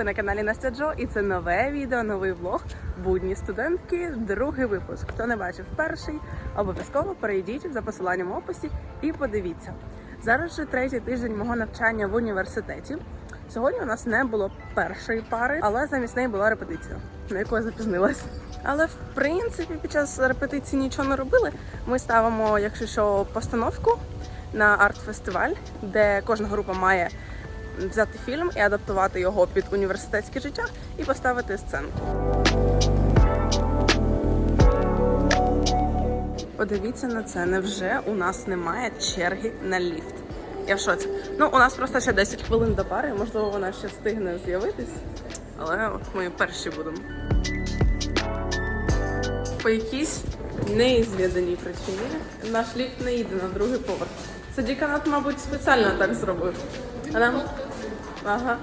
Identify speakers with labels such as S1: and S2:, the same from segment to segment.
S1: Ви на каналі Настя Джо, і це нове відео, новий влог. Будні студентки, другий випуск. Хто не бачив перший, обов'язково перейдіть за посиланням в описі і подивіться. Зараз вже третій тиждень мого навчання в університеті. Сьогодні у нас не було першої пари, але замість неї була репетиція, на яку я запізнилась. Але в принципі під час репетиції нічого не робили. Ми ставимо, якщо що, постановку на арт-фестиваль, де кожна група має взяти фільм і адаптувати його під університетське життя і поставити сценку. Подивіться на це. Невже у нас немає черги на ліфт? Я в шоці. Ну, у нас просто ще 10 хвилин до пари, можливо, вона ще встигне з'явитись. Але от ми перші будемо. По якійсь неізвіданій причині наш ліфт не їде на другий поверх. Це деканат, мабуть, спеціально так зробив. А. Ага.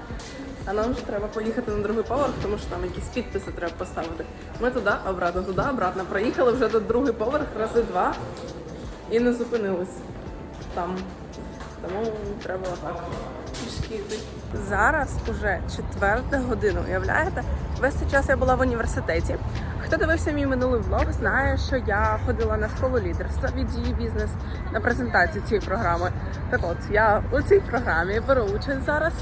S1: А нам ж треба поїхати на другий поверх, тому що там якісь підписи треба поставити. Ми туди, обратно, туди, обратно. Проїхали вже до другий поверх, рази два і не зупинились там. Тому треба так пішки йти. Зараз уже четверта година, уявляєте? Весь цей час я була в університеті. Хто дивився мій минулий влог, знає, що я ходила на школу лідерства від її бізнес на презентацію цієї програми. Так от я у цій програмі беру участь зараз.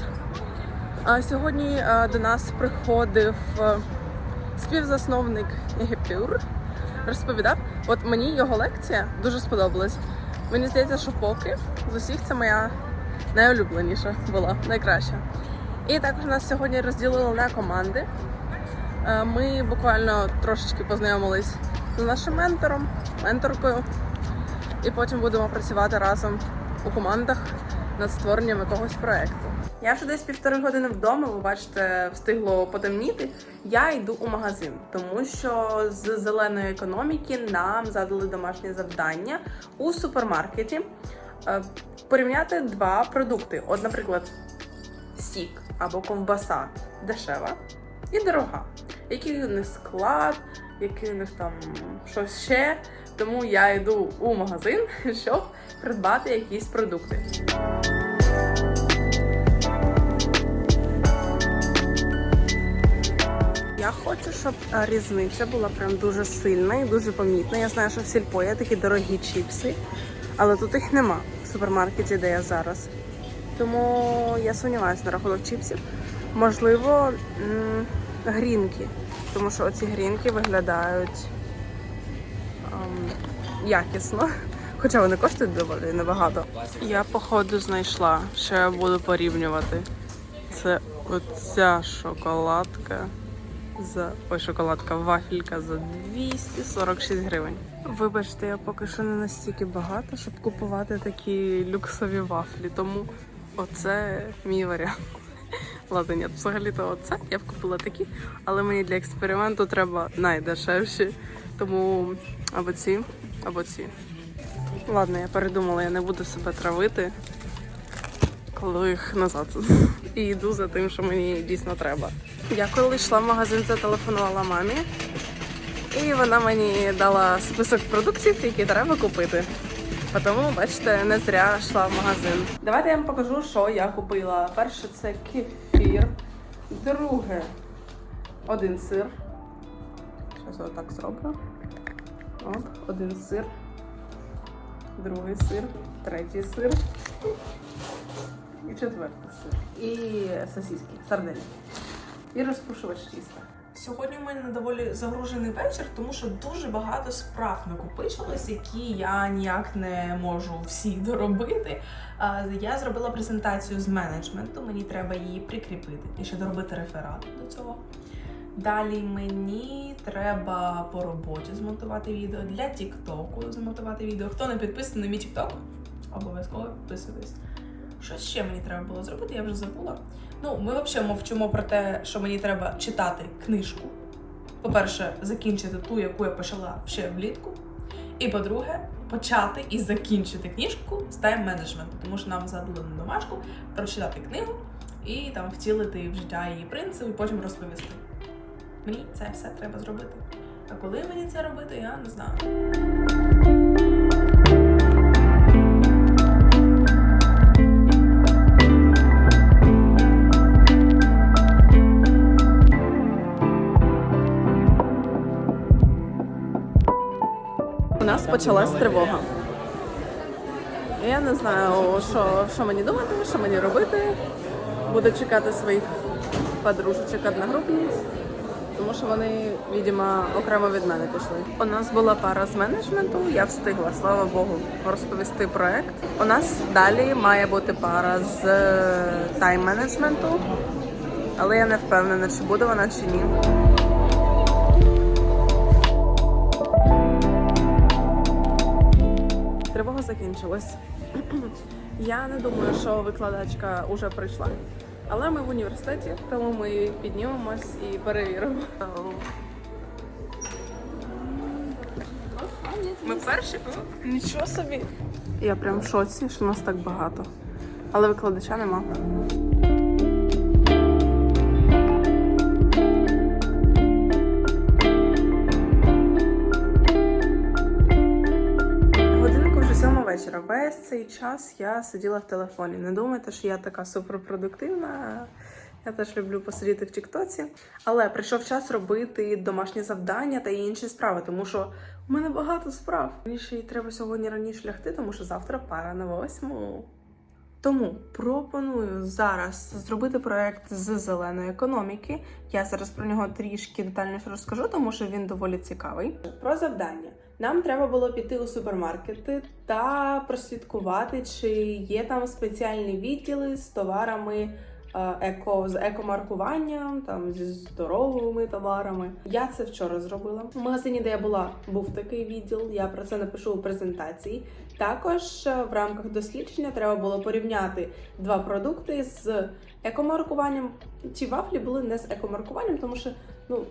S1: Сьогодні е, до нас приходив е, співзасновник Егепюр, розповідав. От мені його лекція дуже сподобалась. Мені здається, що поки з усіх це моя найулюбленіша була, найкраща. І також нас сьогодні розділили на команди. Е, Ми буквально трошечки познайомились з нашим ментором, менторкою, і потім будемо працювати разом у командах над створенням якогось проекту. Я вже десь півтори години вдома, ви бачите, встигло потемніти. Я йду у магазин, тому що з зеленої економіки нам задали домашнє завдання у супермаркеті е, порівняти два продукти. От, наприклад, сік або ковбаса дешева і дорога. Який у них склад, який у них там щось ще. Тому я йду у магазин, щоб придбати якісь продукти. Я хочу, щоб е, різниця була прям дуже сильна і дуже помітна. Я знаю, що в сільпо є такі дорогі чіпси, але тут їх нема в супермаркеті, де я зараз. Тому я сумніваюся на рахунок чіпсів. Можливо, грінки, тому що оці грінки виглядають ем, якісно. Хоча вони коштують доволі небагато. Я, походу, знайшла, що я буду порівнювати. Це оця шоколадка за ой, шоколадка, вафелька за 246 гривень. Вибачте, я поки що не настільки багата, щоб купувати такі люксові вафлі, тому оце мій варіант. Ладно, ні, взагалі-то оце я б купила такі, але мені для експерименту треба найдешевші. Тому або ці, або ці. Ладно, я передумала, я не буду себе травити, коли їх назад. І йду за тим, що мені дійсно треба. Я коли йшла в магазин, зателефонувала мамі, і вона мені дала список продуктів, які треба купити. Тому, бачите, не зря йшла в магазин. Давайте я вам покажу, що я купила. Перше це кефір. Друге один сир. Зараз отак зроблю. От, один сир. Другий сир, третій сир. І четвертий сир. І сосиски, сардини. І розпушувач тіста. Сьогодні у мене доволі загружений вечір, тому що дуже багато справ накопичилось, які я ніяк не можу всі доробити. Я зробила презентацію з менеджменту, мені треба її прикріпити і ще доробити реферат до цього. Далі мені треба по роботі змонтувати відео для Тіктоку змонтувати відео. Хто не підписаний на мій Тікток, обов'язково підписуйтесь. Що ще мені треба було зробити, я вже забула. Ну, ми взагалі мовчимо про те, що мені треба читати книжку. По-перше, закінчити ту, яку я почала ще влітку. І по-друге, почати і закінчити книжку з тайм-менеджменту, тому що нам задали на домашку прочитати книгу і там втілити в життя її принцип, і потім розповісти. Мені це все треба зробити. А коли мені це робити, я не знаю. Почалась тривога. Я не знаю, що, що мені думати, що мені робити. Буду чекати своїх подружечок одногрупниць, тому що вони, видимо, окремо від мене пішли. У нас була пара з менеджменту, я встигла, слава Богу, розповісти проект. У нас далі має бути пара з тайм-менеджменту, але я не впевнена, чи буде вона чи ні. Тривога закінчилась. Я не думаю, що викладачка вже прийшла, але ми в університеті, тому ми піднімемось і перевіримо. Ми перші? Нічого собі. Я прям в шоці, що нас так багато. Але викладача нема. Вечора. Весь цей час я сиділа в телефоні. Не думайте, що я така суперпродуктивна. Я теж люблю посидіти в Тіктоці. Але прийшов час робити домашні завдання та інші справи, тому що у мене багато справ. Мені ще й треба сьогодні раніше лягти, тому що завтра пара на восьму. Тому пропоную зараз зробити проект з зеленої економіки. Я зараз про нього трішки детальніше розкажу, тому що він доволі цікавий. Про завдання. Нам треба було піти у супермаркети та прослідкувати, чи є там спеціальні відділи з товарами е, еко з екомаркуванням, там зі здоровими товарами. Я це вчора зробила. У магазині, де я була, був такий відділ. Я про це напишу у презентації. Також е, в рамках дослідження треба було порівняти два продукти з екомаркуванням. Ці вафлі були не з екомаркуванням, тому що ну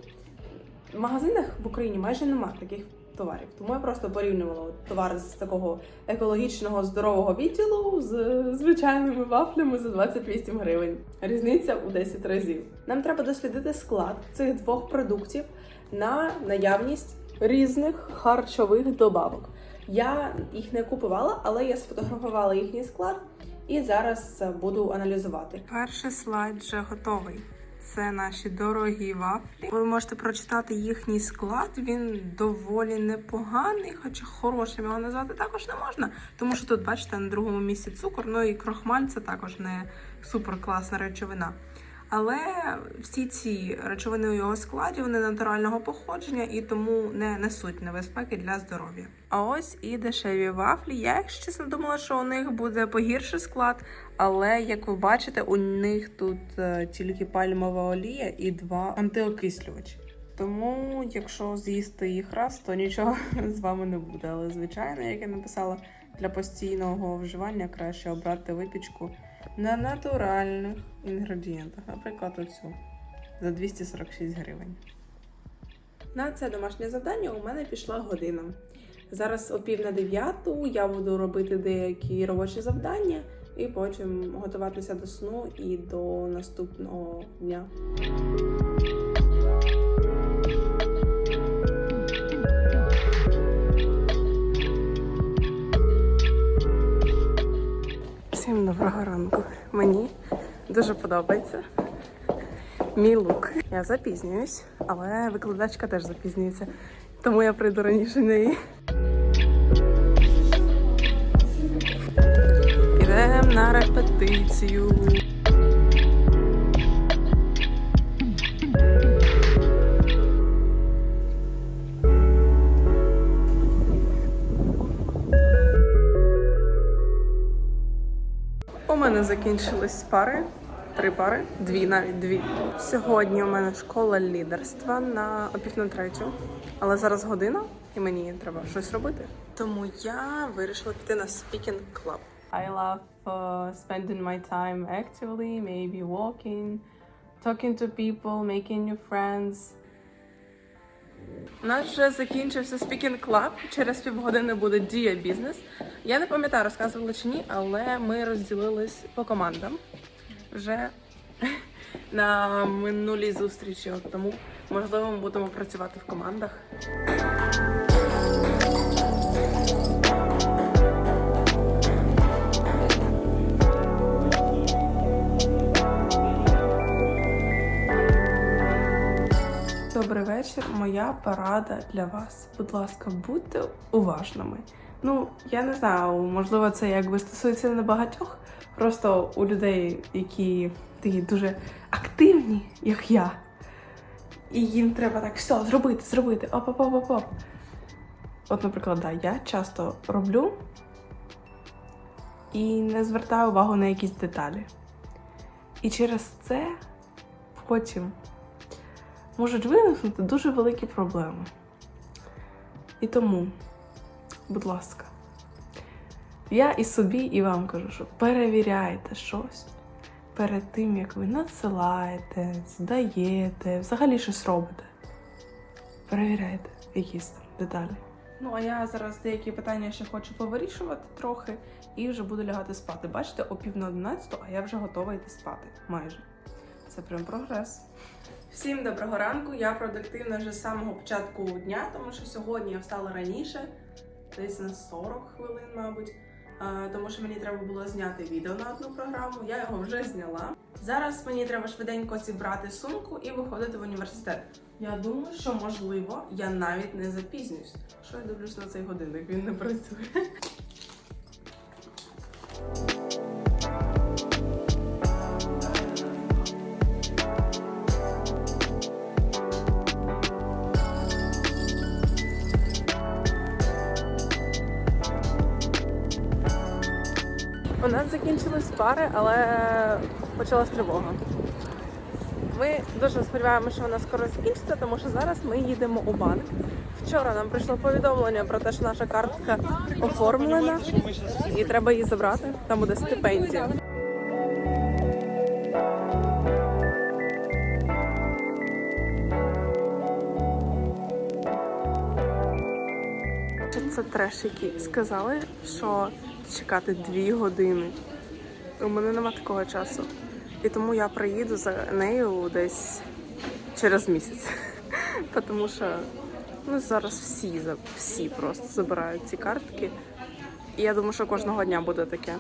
S1: в магазинах в Україні майже немає таких товарів. Тому я просто порівнювала товар з такого екологічного здорового відділу з звичайними вафлями за 28 гривень. Різниця у 10 разів. Нам треба дослідити склад цих двох продуктів на наявність різних харчових добавок. Я їх не купувала, але я сфотографувала їхній склад і зараз е, буду аналізувати. Перший слайд вже готовий. Це наші дорогі вафлі. Ви можете прочитати їхній склад. Він доволі непоганий, хоча хорошим його назвати також не можна. Тому що тут, бачите, на другому місці цукор, ну і крохмаль це також не супер класна речовина. Але всі ці речовини у його складі вони натурального походження і тому не несуть небезпеки для здоров'я. А ось і дешеві вафлі. Я, якщо чесно, думала, що у них буде погірший склад, але як ви бачите, у них тут е, тільки пальмова олія і два антиокислювачі. Тому, якщо з'їсти їх раз, то нічого з вами не буде. Але звичайно, як я написала, для постійного вживання краще обрати випічку на натуральних інгредієнтах, наприклад, оцю за 246 гривень. На це домашнє завдання у мене пішла година. Зараз о пів на дев'яту я буду робити деякі робочі завдання і потім готуватися до сну і до наступного дня. Всім доброго ранку. Мені дуже подобається мій лук. Я запізнююсь, але викладачка теж запізнюється, тому я прийду раніше неї. Ідемо на репетицію. Мене закінчились пари. Три пари, дві навіть дві. Сьогодні у мене школа лідерства на о пів на третю, але зараз година і мені треба щось робити. Тому я вирішила піти на speaking club. I love uh, spending my time actively, maybe walking, talking to people, making new friends. У нас вже закінчився Speaking Club. Через півгодини буде дія бізнес. Я не пам'ятаю, розказувала чи ні, але ми розділились по командам вже на минулій зустрічі. Тому можливо ми будемо працювати в командах. Порада для вас. Будь ласка, будьте уважними. Ну, я не знаю, можливо, це якби стосується не багатьох, просто у людей, які такі дуже активні, як я. І їм треба так все зробити, зробити, оп-оп-оп-оп. От, наприклад, да, я часто роблю і не звертаю увагу на якісь деталі. І через це потім можуть виникнути дуже великі проблеми. І тому, будь ласка, я і собі, і вам кажу, що перевіряйте щось перед тим, як ви надсилаєте, здаєте, взагалі щось робите. Перевіряйте якісь там деталі. Ну, а я зараз деякі питання ще хочу повирішувати трохи і вже буду лягати спати. Бачите, о пів на одинадцяту, а я вже готова йти спати. Майже. Це прям прогрес. Всім доброго ранку. Я продуктивна вже з самого початку дня, тому що сьогодні я встала раніше, десь на 40 хвилин, мабуть. Тому що мені треба було зняти відео на одну програму. Я його вже зняла. Зараз мені треба швиденько зібрати сумку і виходити в університет. Я думаю, що можливо я навіть не запізнюсь. Що я дивлюсь на цей годинник? Він не працює. Пари, але почалась тривога. Ми дуже сподіваємося, що вона скоро закінчиться, тому що зараз ми їдемо у банк. Вчора нам прийшло повідомлення про те, що наша картка оформлена і треба її забрати. Там буде стипендія. Це треш, який сказали, що чекати дві години. У мене нема такого часу. І тому я приїду за нею десь через місяць. Тому що ну, зараз всі, всі просто забирають ці картки. І я думаю, що кожного дня буде таке.